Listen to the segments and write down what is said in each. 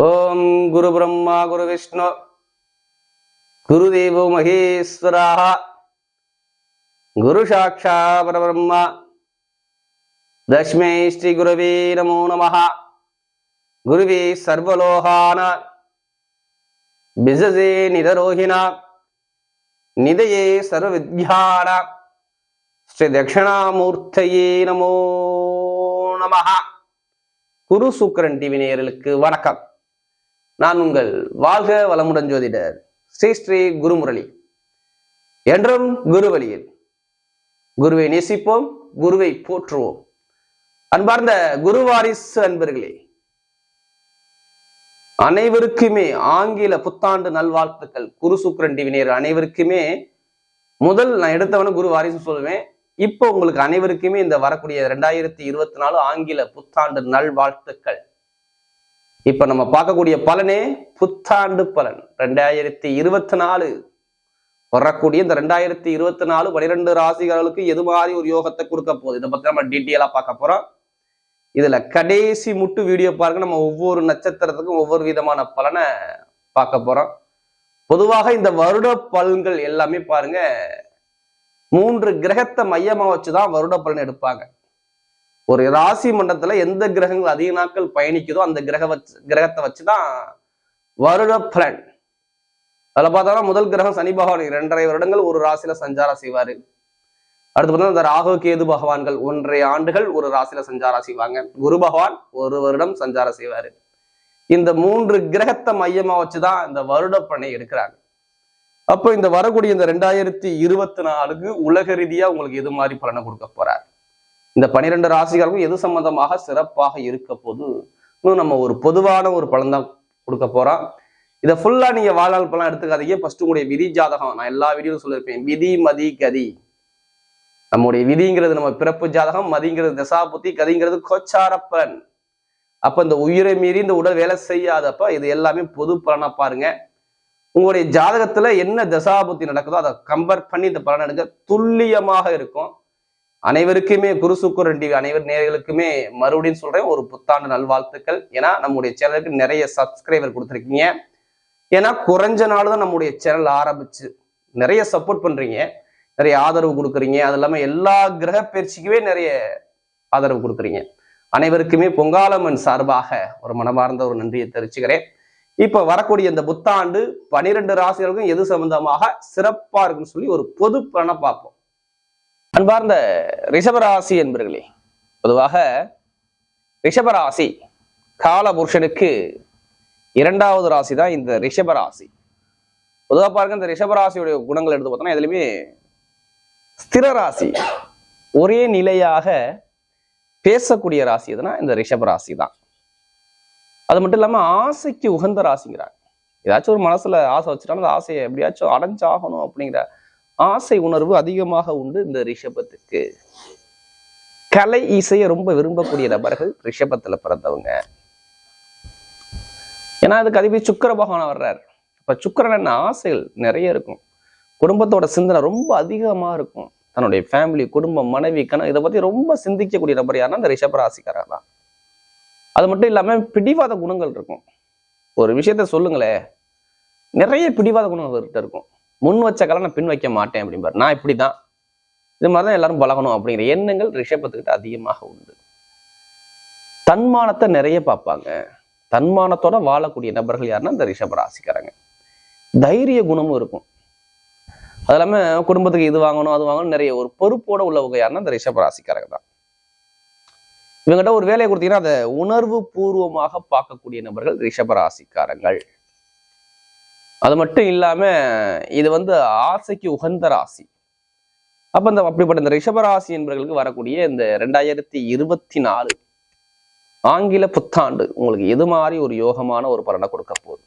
ஓம் குரு பிரம்மா குரு விஷ்ணு. குரு தேவோ மகேஸ்வராக. குரு சாட்சா பரபிரம்மா. தஷ்மே ஸ்ரீ குருவே நமோ நம குருவே சர்வலோகான. பிசசே நிதரோகிணா நிதயே சர்வவித்யான. ஸ்ரீ தட்சிணாமூர்த்தையே நமோ நம குரு சுக்கரன் டிவி நேயர்களுக்கு வணக்கம். நான் உங்கள் வாழ்க வளமுடன் ஜோதிடர் ஸ்ரீ ஸ்ரீ குருமுரளி. என்றும் குரு வழியில் குருவை நேசிப்போம் குருவை போற்றுவோம். அன்பார்ந்த குருவாரிசு அன்பர்களே அனைவருக்குமே ஆங்கில புத்தாண்டு நல்வாழ்த்துக்கள். குரு சுக்கரன் டிவினியர் அனைவருக்குமே. முதல் நான் எடுத்தவன குரு வாரிசு சொல்லுவேன். இப்போ உங்களுக்கு அனைவருக்குமே இந்த வரக்கூடிய ரெண்டாயிரத்தி இருபத்தி நாலு ஆங்கில புத்தாண்டு நல்வாழ்த்துக்கள். இப்ப நம்ம பார்க்கக்கூடிய பலனே புத்தாண்டு பலன். ரெண்டாயிரத்தி இருபத்தி நாலு. வரக்கூடிய இந்த ரெண்டாயிரத்தி இருபத்தி நாலு பனிரெண்டு ராசிகளுக்கு எது மாதிரி ஒரு யோகத்தை கொடுக்க போகுது? இதை பத்தி நம்ம டீட்டெயிலா பார்க்க போறோம். இதுல கடைசி முட்டு வீடியோ பாருங்க. நம்ம ஒவ்வொரு நட்சத்திரத்துக்கும் ஒவ்வொரு விதமான பலனை பார்க்க போறோம். பொதுவாக இந்த வருட பலன்கள் எல்லாமே பாருங்க மூன்று கிரகத்தை மையமா வச்சுதான் வருட பலன் எடுப்பாங்க. ஒரு ராசி மண்டலத்துல எந்த கிரகங்கள் அதிக நாட்கள் பயணிக்குதோ அந்த கிரக வச்சு கிரகத்தை வச்சுதான் வருட பலன். அதுல பார்த்தோம்னா முதல் கிரகம் சனி பகவான். இரண்டரை வருடங்கள் ஒரு ராசியில சஞ்சாரம் செய்வாரு. அடுத்து பார்த்தா இந்த ராகு கேது பகவான்கள் ஒன்றரை ஆண்டுகள் ஒரு ராசியில சஞ்சாரம் செய்வாங்க. குரு பகவான் ஒரு வருடம் சஞ்சாரம் செய்வாரு. இந்த மூன்று கிரகத்தை மையமா வச்சுதான் இந்த வருட பணி எடுக்கிறாங்க. அப்போ இந்த வரக்கூடிய இந்த ரெண்டாயிரத்தி இருபத்தி நாலுக்கு உலக ரீதியா உங்களுக்கு எது மாதிரி பலனை கொடுக்க போறாரு? இந்த பனிரெண்டு ராசிகளுக்கும் எது சம்பந்தமாக சிறப்பாக இருக்க போது இன்னும் நம்ம ஒரு பொதுவான ஒரு பலன் தான் கொடுக்க போறோம். இதை ஃபுல்லா நீங்க வாழ்நாள் பலன் எடுத்துக்காதீங்க. ஃபர்ஸ்ட் உங்களுடைய விதி ஜாதகம் நான் எல்லா வீடியோவும் சொல்லியிருப்பேன். விதி மதி கதி. நம்முடைய விதிங்கிறது நம்ம பிறப்பு ஜாதகம் மதிங்கிறது தசாபுத்தி கதிங்கிறது கோச்சார பலன். அப்ப இந்த உயிரை மீறி இந்த உடல் வேலை செய்யாதப்ப இது எல்லாமே பொது பலனா பாருங்க. உங்களுடைய ஜாதகத்துல என்ன தசாபுத்தி நடக்குதோ அதை கம்பேர் பண்ணி இந்த பலன் எடுக்க துல்லியமாக இருக்கும். அனைவருக்குமே குரு சுக்கரன் டிவி அனைவர் நேர்களுக்குமே மறுபடியும் சொல்றேன் ஒரு புத்தாண்டு நல்வாழ்த்துக்கள். ஏன்னா நம்முடைய சேனலுக்கு நிறைய சப்ஸ்கிரைபர் கொடுத்துருக்கீங்க. ஏன்னா குறைஞ்ச நாள் தான் நம்முடைய சேனல் ஆரம்பிச்சு. நிறைய சப்போர்ட் பண்றீங்க. நிறைய ஆதரவு கொடுக்குறீங்க. அது இல்லாம எல்லா கிரக பயிற்சிக்குமே நிறைய ஆதரவு கொடுக்குறீங்க. அனைவருக்குமே பொங்காலம்மன் சார்பாக ஒரு மனமார்ந்த ஒரு நன்றியை தெரிவிச்சுக்கிறேன். இப்ப வரக்கூடிய இந்த புத்தாண்டு பனிரெண்டு ராசிகளுக்கும் எது சம்பந்தமாக சிறப்பா இருக்குன்னு சொல்லி ஒரு பொது பலனை பார்ப்போம். அன்பார்ந்த ரிஷபராசி என்பர்களே பொதுவாக ரிஷபராசி காலபுருஷனுக்கு இரண்டாவது ராசி தான் இந்த ரிஷபராசி. பொதுவாக பாருங்க இந்த ரிஷபராசியுடைய குணங்கள் எடுத்து பார்த்தோம்னா எதுலையுமே ஸ்திர ராசி ஒரே நிலையாக பேசக்கூடிய ராசி எதுனா இந்த ரிஷபராசி தான் அது மட்டும் இல்லாம ஆசைக்கு உகந்த ராசிங்கிறாங்க. ஏதாச்சும் ஒரு மனசுல ஆசை வச்சுட்டாலும் அந்த ஆசையை எப்படியாச்சும் அடைஞ்சாகணும் அப்படிங்கிற ஆசை உணர்வு அதிகமாக உண்டு இந்த ரிஷபத்துக்கு. கலை இசையை ரொம்ப விரும்பக்கூடிய நபர்கள் ரிஷபத்துல பிறந்தவங்க. ஏன்னா அதுக்கு அதிபதி சுக்கர பகவான் வர்றார். இப்ப சுக்கரன் என்ன ஆசைகள் நிறைய இருக்கும். குடும்பத்தோட சிந்தனை ரொம்ப அதிகமா இருக்கும். தன்னுடைய ஃபேமிலி குடும்பம் மனைவி கண இதை பத்தி ரொம்ப சிந்திக்கக்கூடிய நபர் யாருன்னா இந்த ரிஷபராசிக்காரர் தான். அது மட்டும் இல்லாம பிடிவாத குணங்கள் இருக்கும். ஒரு விஷயத்த சொல்லுங்களேன். நிறைய பிடிவாத குணங்கள் அவர்கிட்ட இருக்கும். முன் வச்ச கலை நான் பின் வைக்க மாட்டேன் அப்படிம்பார் நான் இப்படிதான். இது மாதிரிதான் எல்லாரும் பழகணும் அப்படிங்கிற எண்ணங்கள் ரிஷபத்துக்கிட்ட அதிகமாக உண்டு. தன்மானத்தை நிறைய பார்ப்பாங்க. தன்மானத்தோட வாழக்கூடிய நபர்கள் யாருன்னா இந்த ரிஷப ராசிக்காரங்க. தைரிய குணமும் இருக்கும். அது இல்லாம குடும்பத்துக்கு இது வாங்கணும் அது வாங்கணும் நிறைய ஒரு பொறுப்போட உள்ளவங்க யாருன்னா இந்த ரிஷப ராசிக்காரங்க தான். இவங்ககிட்ட ஒரு வேலையை கொடுத்தீங்கன்னா அதை உணர்வு பூர்வமாக பார்க்கக்கூடிய நபர்கள் ரிஷப ராசிக்காரங்கள். அது மட்டும் இல்லாமல் இது வந்து ஆசைக்கு உகந்த ராசி. அப்போ இந்த அப்படிப்பட்ட இந்த ரிஷபராசி என்பவர்களுக்கு வரக்கூடிய இந்த ரெண்டாயிரத்தி இருபத்தி நாலு ஆங்கில புத்தாண்டு உங்களுக்கு எது மாதிரி ஒரு யோகமான ஒரு பலனை கொடுக்க போகுது?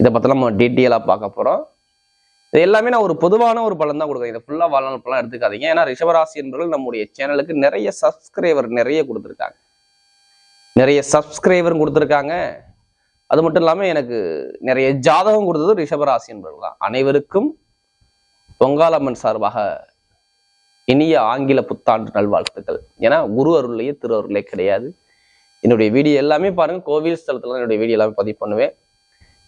இதை பற்றிலாம் நம்ம டீட்டெயிலாக பார்க்க போகிறோம் இது எல்லாமே நான் ஒரு பொதுவான ஒரு பலன் தான் கொடுக்குறேன். இதை ஃபுல்லாக வாழ்நாள் பலன் எடுத்துக்காதீங்க. ஏன்னா ரிஷபராசி என்பவர்கள் நம்முடைய சேனலுக்கு நிறைய சப்ஸ்கிரைபர் நிறைய கொடுத்துருக்காங்க. நிறைய சப்ஸ்கிரைபரும் கொடுத்துருக்காங்க. அது மட்டும் இல்லாமல் எனக்கு நிறைய ஜாதகம் கொடுத்தது ரிஷபராசி என்பவர்கள் தான் அனைவருக்கும் பொங்காலம்மன் சார்பாக இனிய ஆங்கில புத்தாண்டு நல்வாழ்த்துக்கள். ஏன்னா குரு அருள்லையே திரு அருளே கிடையாது. என்னுடைய வீடியோ எல்லாமே பாருங்க. கோவில் ஸ்தலத்துல என்னுடைய வீடியோ எல்லாமே பதிவு பண்ணுவேன்.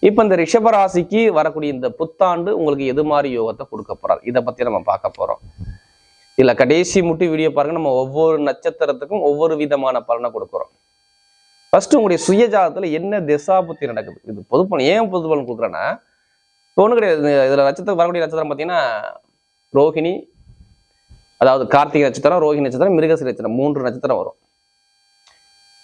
இப்போ இந்த ரிஷபராசிக்கு வரக்கூடிய இந்த புத்தாண்டு உங்களுக்கு எது மாதிரி யோகத்தை கொடுக்க போறாரு? இதை பத்தி நம்ம பார்க்க போறோம். இல்ல கடைசி முட்டி வீடியோ பாருங்க. நம்ம ஒவ்வொரு நட்சத்திரத்துக்கும் ஒவ்வொரு விதமான பலனை கொடுக்குறோம் ஃபர்ஸ்ட் உங்களுடைய சுய ஜாதகத்தில் என்ன திசாபுத்தி நடக்குது? இது பொதுப்பலன் ஏன் பொதுப்பலன் கொடுக்குறேன்னா இப்போ ஒன்றும் கிடையாது. இதில் இதுல நட்சத்திரம் வரக்கூடிய நட்சத்திரம் பார்த்தீங்கன்னா ரோஹிணி அதாவது கார்த்திகை நட்சத்திரம் ரோஹிணி நட்சத்திரம் மிருகசி நட்சத்திரம் மூன்று நட்சத்திரம் வரும்.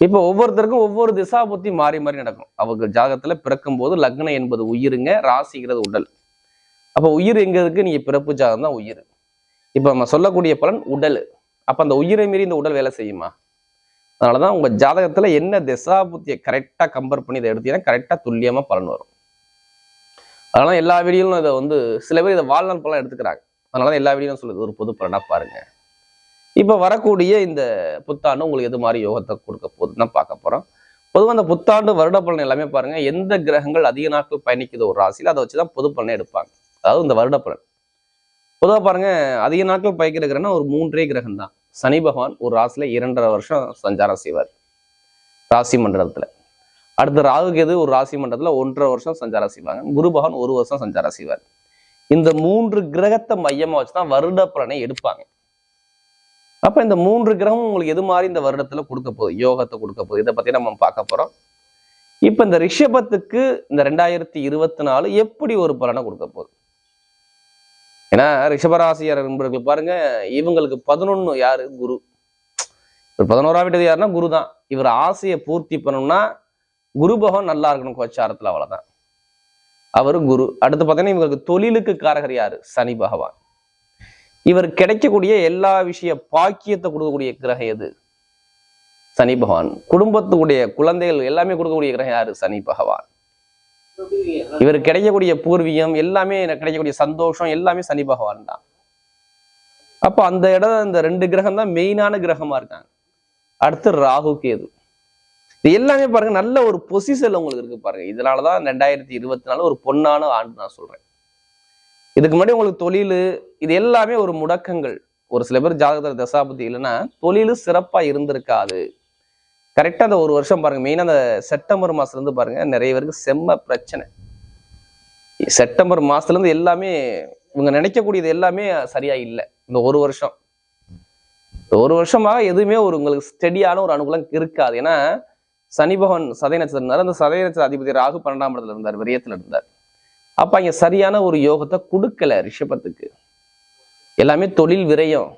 இப்போ ஒவ்வொருத்தருக்கும் ஒவ்வொரு திசா புத்தி மாறி மாறி நடக்கும். அவங்க ஜாதகத்தில் பிறக்கும் போது லக்னம் என்பது உயிருங்க ராசிங்கிறது உடல். அப்போ உயிர் எங்க இருக்கு நீங்க பிறப்பு ஜாதகம் தான் உயிர். இப்போ நம்ம சொல்லக்கூடிய பலன் உடல். அப்போ அந்த உயிரை மீறி இந்த உடல் வேலை செய்யுமா? அதனாலதான் உங்க ஜாதகத்துல என்ன திசாபுத்தியை கரெக்டாக கரெக்டா கம்பேர் பண்ணி இதை எடுத்தீங்கன்னா கரெக்டா துல்லியமா பலன் வரும். அதனால எல்லா வீடியோலும் இதை வந்து சில பேர் இதை வாழ்நாள் பலன் எடுத்துக்கிறாங்க. அதனால தான் எல்லா வீடியோலும் சொல்லுது ஒரு பொது பலனாக பாருங்க. இப்போ வரக்கூடிய இந்த புத்தாண்டு உங்களுக்கு எது மாதிரி யோகத்தை கொடுக்க போகுதுன்னு பார்க்க போறோம். பொதுவாக அந்த புத்தாண்டு வருட பலன் எல்லாமே பாருங்க. எந்த கிரகங்கள் அதிக நாட்கள் பயணிக்குது ஒரு ராசியில் அதை வச்சு தான் பொது பலனை எடுப்பாங்க. அதாவது இந்த வருட பலன். பொதுவாக பாருங்க அதிக நாட்கள் பயக்கிற கிரகம்னா ஒரு மூன்றே கிரகம் தான் சனி பகவான் ஒரு ராசியில இரண்டரை வருஷம் சஞ்சாரம் செய்வார். ராசி மண்டலத்துல. அடுத்து ராகு கேது ஒரு ராசி மண்டலத்துல ஒன்றரை வருஷம் சஞ்சாரம் செய்வாங்க. குரு பகவான் ஒரு வருஷம் சஞ்சாரம் செய்வார். இந்த மூன்று கிரகத்தை மையமா வச்சுதான் வருட பலனை எடுப்பாங்க. அப்ப இந்த மூன்று கிரகம் உங்களுக்கு எது மாதிரி இந்த வருடத்துல கொடுக்க போகுது? யோகத்தை கொடுக்க போகுது. இதை பத்தி நம்ம பார்க்க போறோம். இப்ப இந்த ரிஷபத்துக்கு இந்த ரெண்டாயிரத்தி இருபத்தி நாலு எப்படி ஒரு பலனை கொடுக்க போகுது? ஏன்னா ரிஷபராசியர் நண்பர்கள் பாருங்க இவங்களுக்கு பதினொன்னு யாரு? குரு. இவர் பதினோராம் வீட்டது யாருன்னா குரு தான். இவர் ஆசையை பூர்த்தி பண்ணணும்னா குரு பகவான் நல்லா இருக்கணும் கோச்சாரத்துல அவ்வளவுதான். அவரு குரு. அடுத்து பார்த்தீங்கன்னா இவங்களுக்கு தொழிலுக்கு காரகர் யாரு? சனி பகவான். இவர் கிடைக்கக்கூடிய எல்லா விஷய பாக்கியத்தை கொடுக்கக்கூடிய கிரகம் எது? சனி பகவான். குடும்பத்துடைய குழந்தைகள் எல்லாமே கொடுக்கக்கூடிய கிரகம் யாரு? சனி பகவான். இவர் கிடைக்கக்கூடிய பூர்வீகம் எல்லாமே கிடைக்கக்கூடிய சந்தோஷம் எல்லாமே சனி பகவான் தான். அப்ப அந்த இடம் இந்த ரெண்டு கிரகம் தான் மெயினான கிரகமா இருக்காங்க. அடுத்து ராகு கேது. இது எல்லாமே பாருங்க நல்ல ஒரு பொசிஷன்ல உங்களுக்கு இருக்கு பாருங்க. இதனாலதான் ரெண்டாயிரத்தி இருபத்தி நாலு ஒரு பொன்னான ஆண்டு நான் சொல்றேன். இதுக்கு முன்னாடி உங்களுக்கு தொழில் இது எல்லாமே ஒரு முடக்கங்கள். ஒரு சில பேர் ஜாதகத்தில் தசாபதி இல்லைன்னா தொழில் சிறப்பா இருந்திருக்காது. கரெக்டாக அந்த ஒரு வருஷம் பாருங்க. மெயினாக அந்த செப்டம்பர் மாசத்துல இருந்து பாருங்க நிறைய பேருக்கு செம்ம பிரச்சனை. செப்டம்பர் மாசத்துல இருந்து எல்லாமே இவங்க நினைக்கக்கூடியது எல்லாமே சரியாக இல்லை. இந்த ஒரு வருஷம். ஒரு வருஷமாக எதுவுமே ஒரு உங்களுக்கு ஸ்டெடியான ஒரு அனுகூலம் இருக்காது. ஏன்னா சனி பகவான் சதய நட்சத்திரம் இருந்தார். அந்த சதய நட்சத்திர அதிபதி ராகு பன்னெண்டாம் இடத்துல இருந்தார் விரயத்துல இருந்தார். அப்போ அங்கே சரியான ஒரு யோகத்தை கொடுக்கல ரிஷபத்துக்கு. எல்லாமே தொழில் விரயம்.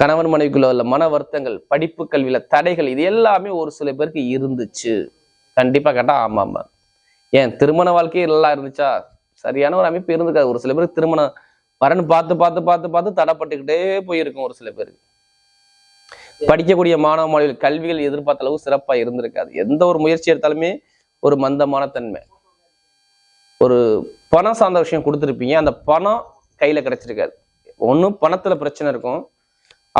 கணவன் மனைவிக்குள்ள உள்ள மன வருத்தங்கள் படிப்பு கல்வியில தடைகள் இது எல்லாமே ஒரு சில பேருக்கு இருந்துச்சு. கண்டிப்பா கேட்டா ஆமா ஆமா. ஏன் திருமண வாழ்க்கையே நல்லா இருந்துச்சா? சரியான ஒரு அமைப்பு இருந்துக்காது ஒரு சில பேருக்கு திருமணம் வரன்னு பார்த்து பார்த்து பார்த்து பார்த்து தடைப்பட்டுக்கிட்டே போயிருக்கும் ஒரு சில பேருக்கு. படிக்கக்கூடிய மாணவ மாணவிகள் கல்விகள் எதிர்பார்த்த அளவு சிறப்பா இருந்திருக்காது. எந்த ஒரு முயற்சி எடுத்தாலுமே ஒரு மந்தமான தன்மை. ஒரு பணம் சார்ந்த விஷயம் கொடுத்துருப்பீங்க. அந்த பணம் கையில கிடைச்சிருக்காது. ஒன்றும் பணத்துல பிரச்சனை இருக்கும்.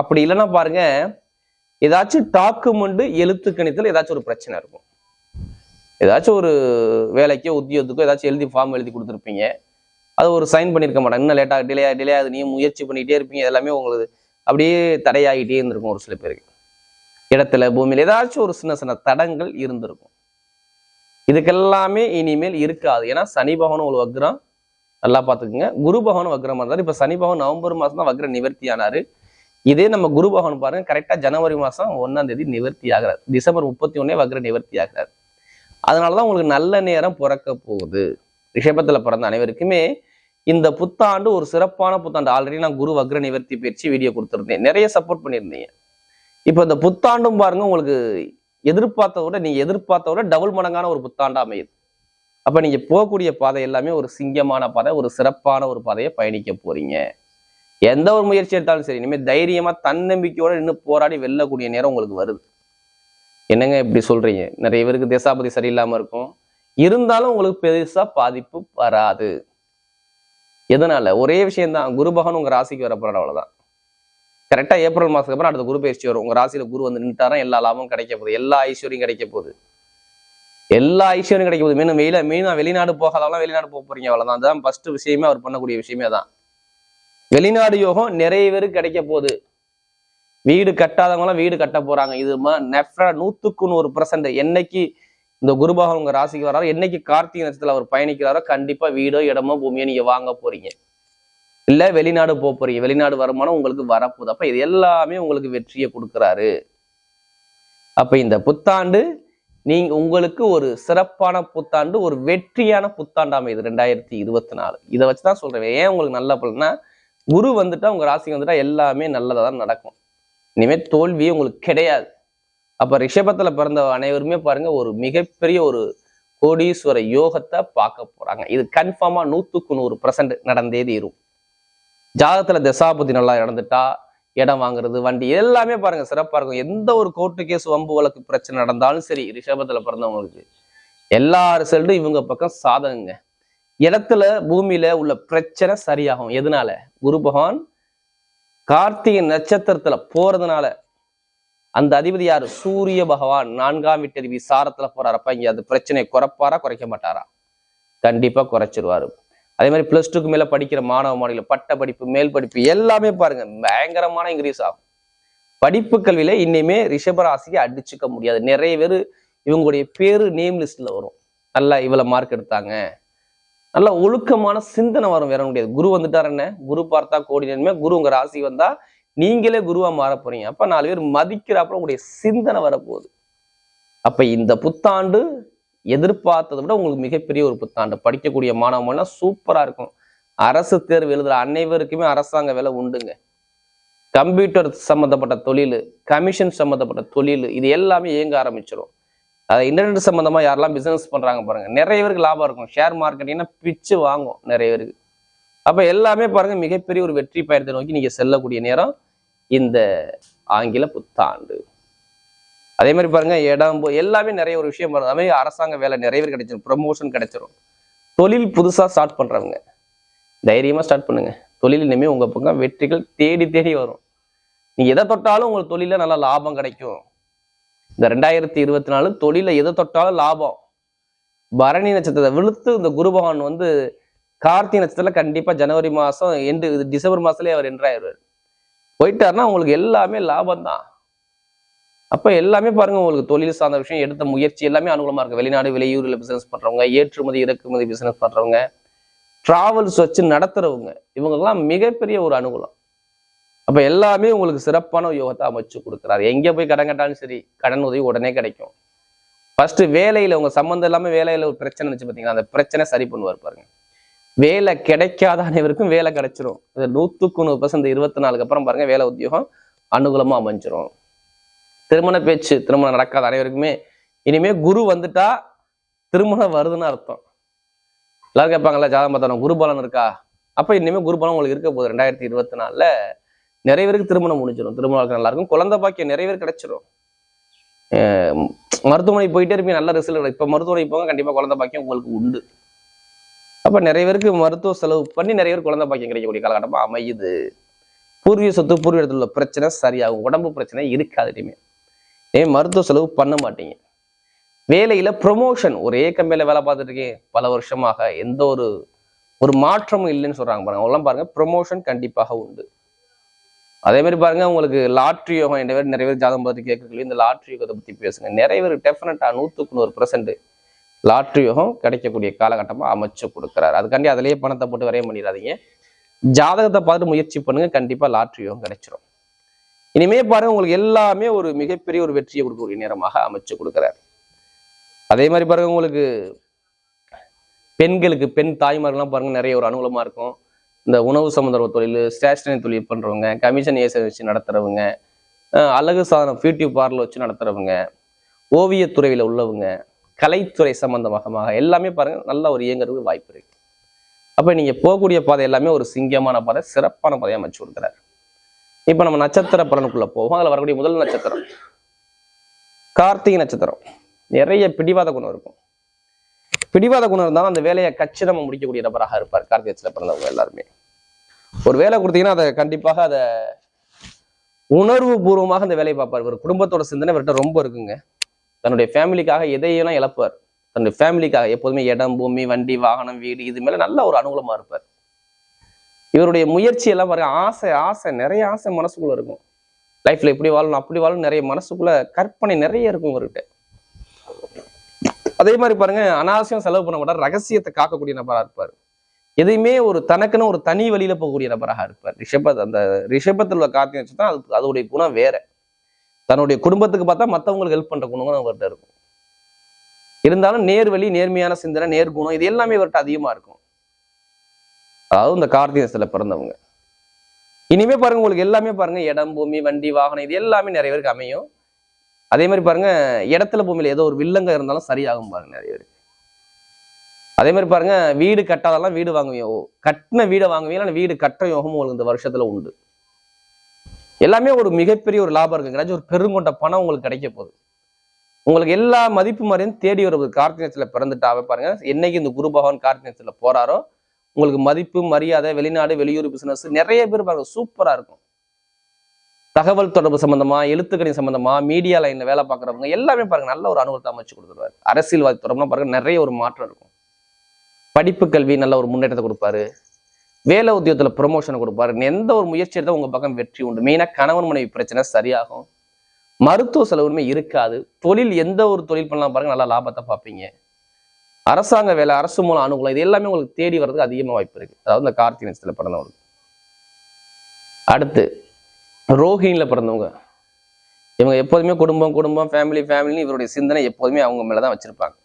அப்படி இல்லைன்னா பாருங்க ஏதாச்சும் டாக்குமெண்ட் எழுத்து கணித்தில் ஏதாச்சும் ஒரு பிரச்சனை இருக்கும். ஏதாச்சும் ஒரு வேலைக்கோ உத்தியோகத்துக்கோ ஏதாச்சும் எழுதி ஃபார்ம் எழுதி கொடுத்துருப்பீங்க. அது ஒரு சைன் பண்ணியிருக்க மாட்டாங்க இன்னும் லேட்டாக டிலே டிலே ஆகுது. நீ முயற்சி பண்ணிகிட்டே இருப்பீங்க. எல்லாமே உங்களுக்கு அப்படியே தடையாகிட்டே இருந்திருக்கும் ஒரு சில பேருக்கு. இடத்துல பூமியில் ஏதாச்சும் ஒரு சின்ன சின்ன தடங்கள் இருந்திருக்கும். இதுக்கெல்லாமே இனிமேல் இருக்காது. ஏன்னா சனி பகவானும் ஒரு வக்ரம். நல்லா பார்த்துக்குங்க. குரு பகவான் வக்ரமாக இருந்தார். இப்போ சனி பகவான் நவம்பர் மாதம் தான் வக்ர நிவர்த்தி ஆனார் இதே நம்ம குரு பகவான் பாருங்க கரெக்டாக ஜனவரி மாதம் ஒன்னாம் தேதி நிவர்த்தி ஆகிறார் டிசம்பர் முப்பத்தி ஒன்னே வக்ர நிவர்த்தி ஆகிறார் அதனாலதான் உங்களுக்கு நல்ல நேரம் பிறக்க போகுது. ரிஷபத்தில் பிறந்த அனைவருக்குமே இந்த புத்தாண்டு ஒரு சிறப்பான புத்தாண்டு. ஆல்ரெடி நான் குரு வக்ர நிவர்த்தி பயிற்சி வீடியோ கொடுத்துருந்தேன். நிறைய சப்போர்ட் பண்ணியிருந்தீங்க. இப்போ இந்த புத்தாண்டும் பாருங்க உங்களுக்கு எதிர்பார்த்த விட நீங்க எதிர்பார்த்த விட டபுள் மடங்கான ஒரு புத்தாண்டா அமையுது. அப்போ நீங்க போகக்கூடிய பாதை எல்லாமே ஒரு சிங்கமான பாதை ஒரு சிறப்பான ஒரு பாதையை பயணிக்க போறீங்க. எந்த ஒரு முயற்சி எடுத்தாலும் சரி இனிமேல் தைரியமா தன்னம்பிக்கையோட நின்று போராடி வெல்லக்கூடிய நேரம் உங்களுக்கு வருது. என்னங்க இப்படி சொல்றீங்க? நிறைய பேருக்கு தேசாபதி சரியில்லாம இருக்கும். இருந்தாலும் உங்களுக்கு பெருசா பாதிப்பு வராது. எதனால? ஒரே விஷயம்தான். குரு பகவான் உங்க ராசிக்கு வரப்படுற அவ்வளோதான் அவ்வளவுதான். ஏப்ரல் மாதத்துக்கு அப்புறம் அடுத்த குரு பயிற்சி வரும். உங்க ராசியில குரு வந்து நின்றுட்டாரா எல்லா லாபமும் கிடைக்க போகுது. எல்லா ஐஸ்வர்யம் கிடைக்க போகுது. எல்லா ஐஸ்வர்யம் கிடைக்க போகுது. மீனும் வெயில மீனும் வெளிநாடு போகாதவெல்லாம் வெளிநாடு போக போறீங்க அவ்வளோதான் அதுதான் ஃபர்ஸ்ட் விஷயமே அவர் பண்ணக்கூடிய விஷயமே தான் வெளிநாடு யோகம் நிறைய பேருக்கு கிடைக்க போகுது. வீடு கட்டாதவங்களாம் வீடு கட்ட போறாங்க. இது நெஃப்ரா நூத்துக்கு நூறு பர்சன்ட் என்னைக்கு இந்த குருபாக உங்க ராசிக்கு வராரோ என்னைக்கு கார்த்திகை நட்சத்திரத்துல அவர் பயணிக்கிறாரோ கண்டிப்பா வீடோ இடமோ பூமியோ நீங்க வாங்க போறீங்க. இல்ல வெளிநாடு போக போறீங்க. வெளிநாடு வருமானம் உங்களுக்கு வரப்போகுது. அப்ப இது எல்லாமே உங்களுக்கு வெற்றியை கொடுக்குறாரு. அப்ப இந்த புத்தாண்டு நீங்க உங்களுக்கு ஒரு சிறப்பான புத்தாண்டு ஒரு வெற்றியான புத்தாண்டு இது ரெண்டாயிரத்தி இருபத்தி நாலு. இதை வச்சுதான் சொல்றேன். ஏன் உங்களுக்கு நல்ல பலன்னா குரு வந்துட்டா உங்க ராசிக்கு வந்துட்டா எல்லாமே நல்லதாக தான் நடக்கும். இனிமேல் தோல்வியே உங்களுக்கு கிடையாது. அப்ப ரிஷபத்துல பிறந்த அனைவருமே பாருங்க ஒரு மிகப்பெரிய ஒரு கோடீஸ்வர யோகத்தை பார்க்க போறாங்க. இது கன்ஃபார்மா நூத்துக்கு நூறு பர்சன்ட் நடந்தே தீரும். ஜாதகத்துல தசாபதி நல்லா நடந்துட்டா இடம் வாங்குறது வண்டி எல்லாமே பாருங்க சிறப்பா இருக்கும். எந்த ஒரு கோர்ட்டு கேஸ் வம்பு வழக்கு பிரச்சனை நடந்தாலும் சரி ரிஷபத்துல பிறந்தவங்களுக்கு எல்லா ரிசல்ட்டும் இவங்க பக்கம் சாதகங்க. இடத்துல பூமியில உள்ள பிரச்சனை சரியாகும். எதனால? குரு பகவான் கார்த்திகை நட்சத்திரத்துல போறதுனால. அந்த அதிபதி யாரு? சூரிய பகவான். நான்காம் வீட்டு விசாரத்துல போறாரப்ப இங்க அது பிரச்சனையை குறைப்பாரா குறைக்க மாட்டாரா? கண்டிப்பா குறைச்சிருவாரு. அதே மாதிரி பிளஸ் டூக்கு மேல படிக்கிற மாணவ மாணவிகள் பட்ட படிப்பு மேல் படிப்பு எல்லாமே பாருங்க. பயங்கரமான இன்க்ரீஸ் ஆகும். படிப்பு கல்வியில இன்னுமே ரிஷபராசிக்கு அடிச்சுக்க முடியாது. நிறைய பேர் இவங்களுடைய பேரு நேம் லிஸ்ட்ல வரும். நல்லா இவ்வளவு மார்க் எடுத்தாங்க. நல்ல ஒழுக்கமான சிந்தனை வரும் வேற முடியாது. குரு வந்துட்டார் என்ன? குரு பார்த்தா கோடி நன்மை. குரு உங்க ராசி வந்தா நீங்களே குருவா மாற போறீங்க. அப்ப நாலு பேர் மதிக்கிறாப்புல உங்களுடைய சிந்தனை வரப்போகுது. அப்ப இந்த புத்தாண்டு எதிர்பார்த்ததை விட உங்களுக்கு மிகப்பெரிய ஒரு புத்தாண்டு. படிக்கக்கூடிய மாணவர்கள்லாம் சூப்பரா இருக்கும். அரசு தேர்வு எழுதுற அனைவருக்குமே அரசாங்க வேலை உண்டுங்க. கம்ப்யூட்டர் சம்மந்தப்பட்ட தொழில் கமிஷன் சம்மந்தப்பட்ட தொழில் இது எல்லாமே இயங்க ஆரம்பிச்சிடும் அதை இன்டர்நெட் சம்மந்தமாக யாரெல்லாம் பிஸ்னஸ் பண்றாங்க பாருங்க. நிறைய பேருக்கு லாபம் இருக்கும். ஷேர் மார்க்கெட்டிங்னா பிச்சு வாங்கும் நிறைய பேருக்கு. அப்ப எல்லாமே பாருங்க மிகப்பெரிய ஒரு வெற்றி பயணத்தை நோக்கி நீங்க செல்லக்கூடிய நேரம் இந்த ஆங்கில புத்தாண்டு. அதே மாதிரி பாருங்க இடம் போ- எல்லாமே நிறைய ஒரு விஷயம் வரும் அதே மாதிரி அரசாங்க வேலை நிறைய பேர் கிடைச்சிரும். ப்ரமோஷன் கிடைச்சிரும். தொழில் புதுசா ஸ்டார்ட் பண்றவங்க. தைரியமா ஸ்டார்ட் பண்ணுங்க. தொழில் இனிமே உங்க பக்கம் வெற்றிகள் தேடி தேடி வரும். நீங்க எதை தொட்டாலும் உங்களுக்கு தொழில நல்லா லாபம் கிடைக்கும். இந்த ரெண்டாயிரத்தி இருபத்தி நாலு தொழில எதை தொட்டாலும் லாபம். பரணி நட்சத்திரத்தை விழுத்து இந்த குரு பகவான் வந்து கார்த்திகை நட்சத்திரத்துல கண்டிப்பா ஜனவரி மாசம் எண்டு இது டிசம்பர் மாசத்துலயே அவர் என்றாயிருவார் போயிட்டாருன்னா உங்களுக்கு எல்லாமே லாபம் தான் அப்ப எல்லாமே பாருங்க உங்களுக்கு தொழில் சார்ந்த விஷயம் எடுத்த முயற்சி எல்லாமே அனுகூலமா இருக்கு. வெளிநாடு வெளியூர்ல பிசினஸ் பண்றவங்க ஏற்றுமதி இறக்குமதி பிசினஸ் பண்றவங்க டிராவல்ஸ் வச்சு நடத்துறவங்க இவங்கெல்லாம் மிகப்பெரிய ஒரு அனுகூலம். அப்போ எல்லாமே உங்களுக்கு சிறப்பான யோகத்தை அமைச்சு கொடுக்குறாரு. எங்கே போய் கடன் கட்டாலும் சரி கடன் உதவி உடனே கிடைக்கும். ஃபர்ஸ்ட் வேலையில உங்கள் சம்மந்தம் இல்லாமல் வேலையில் ஒரு பிரச்சனை இருந்துச்சு பார்த்தீங்கன்னா அந்த பிரச்சனை சரி பண்ணுவார் பாருங்க. வேலை கிடைக்காத அனைவருக்கும் வேலை கிடைச்சிரும். இது நூத்துக்கு நூறு பர்சன்ட் இருபத்தி நாலுக்கு அப்புறம் பாருங்க வேலை உத்தியோகம் அனுகூலமா அமைஞ்சிரும். திருமண பேச்சு திருமணம் நடக்காத அனைவருக்குமே இனிமே குரு வந்துட்டா திருமணம் வருதுன்னு அர்த்தம். எல்லாரும் கேட்பாங்கல்ல ஜாதகம் பார்த்தோம் குருபலன் இருக்கா? அப்ப இனிமேல் குருபலம் உங்களுக்கு இருக்க போகுது. ரெண்டாயிரத்தி இருபத்தி நாலில் நிறைய பேருக்கு திருமணம் முடிஞ்சிடும். திருமணம் வாழ்க்கை நல்லா இருக்கும் குழந்தை பாக்கியம் நிறைய பேர் கிடைச்சிரும். மருத்துவமனை போயிட்டே இருப்பீங்க நல்ல ரிசல்ட் இப்போ மருத்துவமனை போங்க கண்டிப்பா குழந்தை பாக்கியம் உங்களுக்கு உண்டு. அப்ப நிறைய பேருக்கு மருத்துவ செலவு பண்ணி நிறைய பேர் குழந்தை பாக்கியம் கிடைக்கக்கூடிய காலகட்டமா அமையுது. பூர்வீக சொத்து பூர்வீக இடத்துல உள்ள பிரச்சனை சரியாகும். உடம்பு பிரச்சனை இருக்காது இனிமே. ஏன் மருத்துவ செலவு பண்ண மாட்டீங்க. வேலையில ப்ரொமோஷன் ஒரே கம்பெனியில வேலை பார்த்துட்டு இருக்கேன் பல வருஷமாக எந்த ஒரு ஒரு மாற்றமும் இல்லைன்னு சொல்றாங்க பாருங்க. அவங்களாம் பாருங்க ப்ரொமோஷன் கண்டிப்பாக உண்டு. அதே மாதிரி பாருங்க உங்களுக்கு லாட்ரி யோகம் என்ற பேர் நிறைய பேர் ஜாதகம் பார்த்து கேட்கறீங்க இந்த லாட்ரி யோகத்தை பத்தி பேசுங்க. நிறைய பேர் டெஃபினட்டா நூத்துக்கு நூறு பர்சன்ட் லாட்ரி யோகம் கிடைக்கக்கூடிய காலகட்டமா அமைச்சு கொடுக்குறாரு. அதுக்காண்டி அதிலேயே பணத்தை போட்டு வரைய பண்ணிடாதீங்க. ஜாதகத்தை பார்த்து முயற்சி பண்ணுங்க கண்டிப்பா லாட்ரி யோகம் கிடைச்சிரும். இனிமே பாருங்க உங்களுக்கு எல்லாமே ஒரு மிகப்பெரிய ஒரு வெற்றியை கொடுக்கக்கூடிய நேரமாக அமைச்சு கொடுக்குறாரு. அதே மாதிரி பாருங்க உங்களுக்கு பெண்களுக்கு பெண் தாய்மார்கள்லாம் பாருங்க நிறைய ஒரு அனுகூலமா இருக்கும். இந்த உணவு சம்பந்தப்பட்ட தொழில் ஸ்டேஷனரி தொழில் பண்றவங்க கமிஷன் ஏசை வச்சு நடத்துறவங்க அழகு சாதனம் பியூட்டி பார்லர் வச்சு நடத்துறவங்க ஓவியத்துறையில உள்ளவங்க கலைத்துறை சம்பந்தமாக எல்லாமே பாருங்க நல்ல ஒரு இயங்குறதுக்கு வாய்ப்பு இருக்கு. அப்ப நீங்க போகக்கூடிய பாதை எல்லாமே ஒரு சிங்கமான பாதை சிறப்பான பாதையை அமைச்சு கொடுக்குறாரு. இப்ப நம்ம நட்சத்திர பலனுக்குள்ளே போவோம். அதில் வரக்கூடிய முதல் நட்சத்திரம் கார்த்திகை நட்சத்திரம். நிறைய பிடிவாத குணம் இருக்கும். பிடிவாத குணம் இருந்தாலும் அந்த வேலையை கச்சிதமாக முடிக்கக்கூடிய நபராக இருப்பார் கார்த்திகத்தில் பிறந்தவங்க எல்லாருமே. ஒரு வேலை கொடுத்தீங்கன்னா அதை கண்டிப்பாக அதை உணர்வு பூர்வமாக அந்த வேலையை பார்ப்பார். இவர் குடும்பத்தோட சிந்தனை இவர்கிட்ட ரொம்ப இருக்குங்க. தன்னுடைய ஃபேமிலிக்காக எதையெல்லாம் இழப்பார்? தன்னுடைய ஃபேமிலிக்காக எப்போதுமே இடம் பூமி வண்டி வாகனம் வீடு இது மேலே நல்ல ஒரு அனுகூலமாக இருப்பார். இவருடைய முயற்சி எல்லாம் பாருங்க ஆசை ஆசை நிறைய ஆசை மனசுக்குள்ள இருக்கும். லைஃப்ல இப்படி வாழணும் அப்படி வாழணும் நிறைய மனசுக்குள்ள கற்பனை நிறைய இருக்கும் இவர்கிட்ட. அதே மாதிரி பாருங்க அனாவசியம் செலவு பண்ண மாட்டார் ரகசியத்தை காக்கக்கூடிய நபராக இருப்பார். எதையுமே ஒரு தனக்குன்னு ஒரு தனி வழியில போகக்கூடிய நபராக இருப்பார். ரிஷபத் அந்த ரிஷபத்தில் உள்ள கார்த்திகை நட்சத்திரம் அது அதோடைய குணம் வேற. தன்னுடைய குடும்பத்துக்கு பார்த்தா மற்றவங்களுக்கு ஹெல்ப் பண்ற குணங்களும் அவர்கிட்ட இருக்கும். இருந்தாலும் நேர்வழி நேர்மையான சிந்தனை நேர்குணம் இது எல்லாமே இவர்கிட்ட அதிகமா இருக்கும். அதாவது இந்த கார்த்திகத்தில் பிறந்தவங்க. இனிமே பாருங்க உங்களுக்கு எல்லாமே பாருங்க இடம் பூமி வண்டி வாகனம் இது எல்லாமே நிறைய பேருக்கு அமையும். அதே மாதிரி பாருங்க இடத்துல பூமியில ஏதோ ஒரு வில்லங்க இருந்தாலும் சரியாகும் பாருங்க நிறைய பேருக்கு அதே மாதிரி பாருங்க வீடு கட்டாதெல்லாம் வீடு வாங்குவீங்க. கட்டின வீடை வாங்குவீங்க ஆனா வீடு கட்ட யோகம் உங்களுக்கு இந்த வருஷத்துல உண்டு. எல்லாமே ஒரு மிகப்பெரிய ஒரு லாபம் இருக்குங்கிறாச்சும் ஒரு பெருங்கொண்ட பணம் உங்களுக்கு கிடைக்க போகுது. உங்களுக்கு எல்லா மதிப்பு மாதிரியும் தேடி வருவது கார்த்திகத்தில் பிறந்துட்டாவே பாருங்க என்னைக்கு இந்த குரு பகவான் கார்த்திகத்தில் போறாரோ உங்களுக்கு மதிப்பு மரியாதை வெளிநாடு வெளியூர் பிசினஸ் நிறைய பேர் பாருங்க சூப்பரா இருக்கும். தகவல் தொடர்பு சம்பந்தமா எழுத்துக்கணி சம்பந்தமா மீடியா லைன்ல வேலை பார்க்குறவங்க எல்லாமே பாருங்க நல்ல ஒரு அனுபவத்தை அமைச்சு கொடுத்துருவாரு. அரசியல்வாதி தொடர்புனா பாருங்க நிறைய ஒரு மாற்றம் இருக்கும். படிப்பு கல்வி நல்ல ஒரு முன்னேற்றத்தை கொடுப்பாரு. வேலை உத்தியோகத்தில் ப்ரொமோஷனை கொடுப்பாரு. எந்த ஒரு முயற்சி எடுத்தால் உங்கள் பக்கம் வெற்றி உண்டு. மெயினாக கணவன் மனைவி பிரச்சனை சரியாகும். மருத்துவ செலவுமே இருக்காது. தொழில் எந்த ஒரு தொழில் பண்ணலாம் பாருங்க நல்லா லாபத்தை பார்ப்பீங்க. அரசாங்க வேலை அரசு மூலம் அனுகூலம் இது எல்லாமே உங்களுக்கு தேடி வர்றதுக்கு அதிகமாக வாய்ப்பு இருக்குது அதாவது இந்த கார்த்திகை நட்சத்திரத்தில் பிறந்தவங்களுக்கு. அடுத்து ரோஹிணியில் பிறந்தவங்க. இவங்க எப்போதுமே குடும்பம் குடும்பம் ஃபேமிலி ஃபேமிலின்னு இவருடைய சிந்தனை எப்போதுமே அவங்க மேலே தான் வச்சுருப்பாங்க.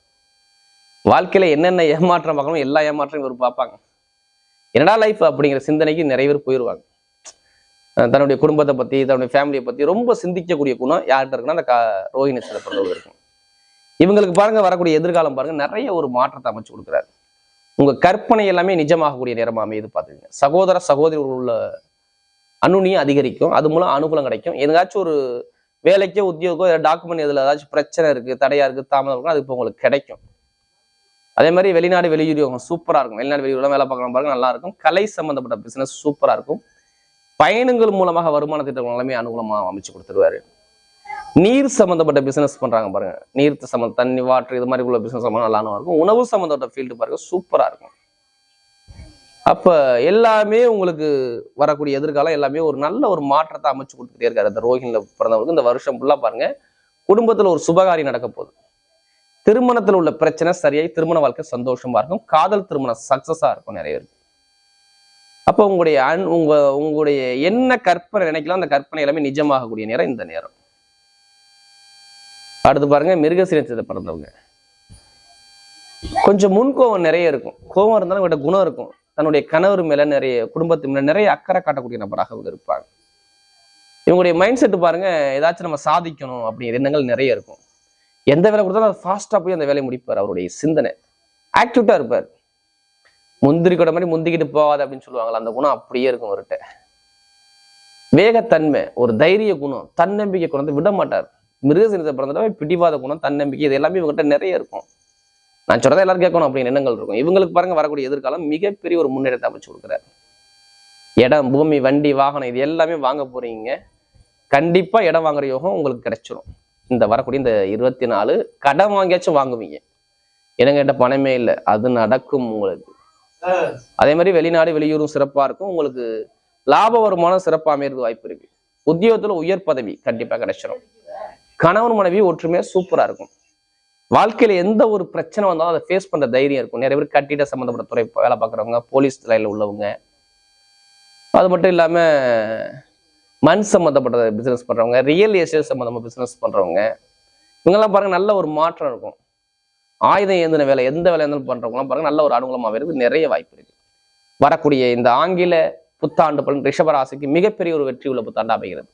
வாழ்க்கையில என்னென்ன ஏமாற்றம் பார்க்கணும் எல்லா ஏமாற்றமும் இவர் பார்ப்பாங்க. என்னடா லைஃப் அப்படிங்கிற சிந்தனைக்கு நிறைய பேர் போயிடுவாங்க தன்னுடைய குடும்பத்தை பற்றி தன்னுடைய ஃபேமிலியை பற்றி ரொம்ப சிந்திக்கக்கூடிய குணம் யார்கிட்ட இருக்குன்னா அந்த கா ரோஹிணி சில பிறந்தவங்க இருக்கும். இவங்களுக்கு பாருங்க வரக்கூடிய எதிர்காலம் பாருங்க நிறைய ஒரு மாற்றத்தை அமைச்சு கொடுக்குறாரு. உங்க கற்பனை எல்லாமே நிஜமாகக்கூடிய நேரமா அமையுது பார்த்துக்கங்க. சகோதர சகோதரி உள்ள அனுனியும் அதிகரிக்கும். அது மூலம் அனுகூலம் கிடைக்கும். எதுக்காச்சும் ஒரு வேலைக்கோ உத்தியோகோ டாக்குமெண்ட் இதில் ஏதாச்சும் பிரச்சனை இருக்குது தடையா இருக்குது தாமதம் இருக்கும் அது இப்போ உங்களுக்கு கிடைக்கும். அதே மாதிரி வெளிநாடு வெளியுறவு சூப்பராக இருக்கும். வெளிநாடு வெளியூர்லாம் வேலை பார்க்கலாம் பாருங்க நல்லா இருக்கும். கலை சம்பந்தப்பட்ட பிசினஸ் சூப்பராக இருக்கும். பயணங்கள் மூலமாக வருமான திட்டங்கள் எல்லாமே அனுகூலமாக அமைச்சு கொடுத்துருவாரு. நீர் சம்மந்தப்பட்ட பிசினஸ் பண்ணுறாங்க பாருங்க. நீர் சம்பந்த தண்ணி வாட்டர் இது மாதிரி உள்ள பிசினஸ் நல்லா இருக்கும். உணவு சம்மந்தப்பட்ட ஃபீல்டு பாருங்க சூப்பராக இருக்கும். அப்போ எல்லாமே உங்களுக்கு வரக்கூடிய எதிர்காலம் எல்லாமே ஒரு நல்ல ஒரு மாற்றத்தை அமைச்சு கொடுத்துட்டே இருக்காரு. அந்த ரோஹிணில பிறந்தவருக்கு இந்த வருஷம் ஃபுல்லாக பாருங்க. குடும்பத்தில் ஒரு சுபகாரியம் நடக்க போகுது. திருமணத்தில் உள்ள பிரச்சனை சரியாய் திருமண வாழ்க்கை சந்தோஷமா இருக்கும். காதல் திருமணம் சக்சஸா இருக்கும் நிறைய பேருக்கு. அப்போ உங்களுடைய அன் உங்க உங்களுடைய என்ன கற்பனை நினைக்கலாம் அந்த கற்பனை எல்லாமே நிஜமாகக்கூடிய நேரம் இந்த நேரம். அடுத்து பாருங்க மிருகசீரத்தை பிறந்தவங்க. கொஞ்சம் முன்கோவம் நிறைய இருக்கும். கோவம் இருந்தாலும் உங்கள்கிட்ட குணம் இருக்கும். தன்னுடைய கணவர் மேல நிறைய குடும்பத்து மேல நிறைய அக்கறை காட்டக்கூடிய நபராக இவங்க இருப்பாங்க. இவங்களுடைய மைண்ட் செட் பாருங்க ஏதாச்சும் நம்ம சாதிக்கணும் அப்படிங்கிற எண்ணங்கள் நிறைய இருக்கும். எந்த வேலை கொடுத்தாலும் ஃபாஸ்ட்டாக ஃபாஸ்டா போய் அந்த வேலையை முடிப்பார் அவருடைய சிந்தனை. ஆக்டிவிட்டாக இருப்பார். முந்திரி கூட மாதிரி முந்திக்கிட்டு போகாது அப்படின்னு சொல்லுவாங்களா அந்த குணம் அப்படியே இருக்கும் அவர்கிட்ட. வேகத்தன்மை ஒரு தைரிய குணம் தன்னம்பிக்கை குணத்தை விட மாட்டார். மிருகசீனத்தை பிறந்தவங்க பிடிவாத குணம் தன்னம்பிக்கை இது எல்லாமே இவங்ககிட்ட நிறைய இருக்கும். நான் சொல்றதை எல்லாரும் கேட்கணும் அப்படின்னு எண்ணங்கள் இருக்கும். இவங்களுக்கு பாருங்க வரக்கூடிய எதிர்காலம் மிகப்பெரிய ஒரு முன்னேற்றத்தை அமைச்சு கொடுக்குறாரு. இடம் பூமி வண்டி வாகனம் இது எல்லாமே வாங்க போறீங்க. கண்டிப்பா இடம் வாங்குற யோகம் உங்களுக்கு கிடைச்சிரும். இந்த வரக்கூடிய இந்த இருபத்தி நாலு கடன் வாங்கியாச்சும் வாங்குவீங்க. என்னங்கிட்ட பணமே இல்லை அது நடக்கும் உங்களுக்கு. அதே மாதிரி வெளிநாடு வெளியூரும் சிறப்பா இருக்கும். உங்களுக்கு லாப வருமானம் சிறப்பாக அமையிறது வாய்ப்பு இருக்கு. உத்தியோகத்துல உயர் பதவி கண்டிப்பா கிடைச்சிரும். கணவன் மனைவி ஒற்றுமையா சூப்பரா இருக்கும். வாழ்க்கையில எந்த ஒரு பிரச்சனை வந்தாலும் அதை ஃபேஸ் பண்ற தைரியம் இருக்கும். நிறைய பேர் கட்டிட சம்மந்தப்பட்ட துறை வேலை பார்க்குறவங்க போலீஸ் லைனில் உள்ளவங்க. அது மட்டும் இல்லாம மண் சம்மந்தப்பட்ட பிசினஸ் பண்றவங்க ரியல் எஸ்டேட் சம்மந்தமாக பிசினஸ் பண்றவங்க இவங்கெல்லாம் பாருங்க நல்ல ஒரு மாற்றம் இருக்கும். ஆயுதம் ஏந்தின வேலை எந்த வேலை இருந்தாலும் பண்ணுறவங்களாம் பாருங்க நல்ல ஒரு அனுகூலமாக இருக்கு நிறைய வாய்ப்பு இருக்கு. வரக்கூடிய இந்த ஆங்கில புத்தாண்டு பலன் ரிஷபராசிக்கு மிகப்பெரிய ஒரு வெற்றி உள்ள புத்தாண்டு அமைகிறது.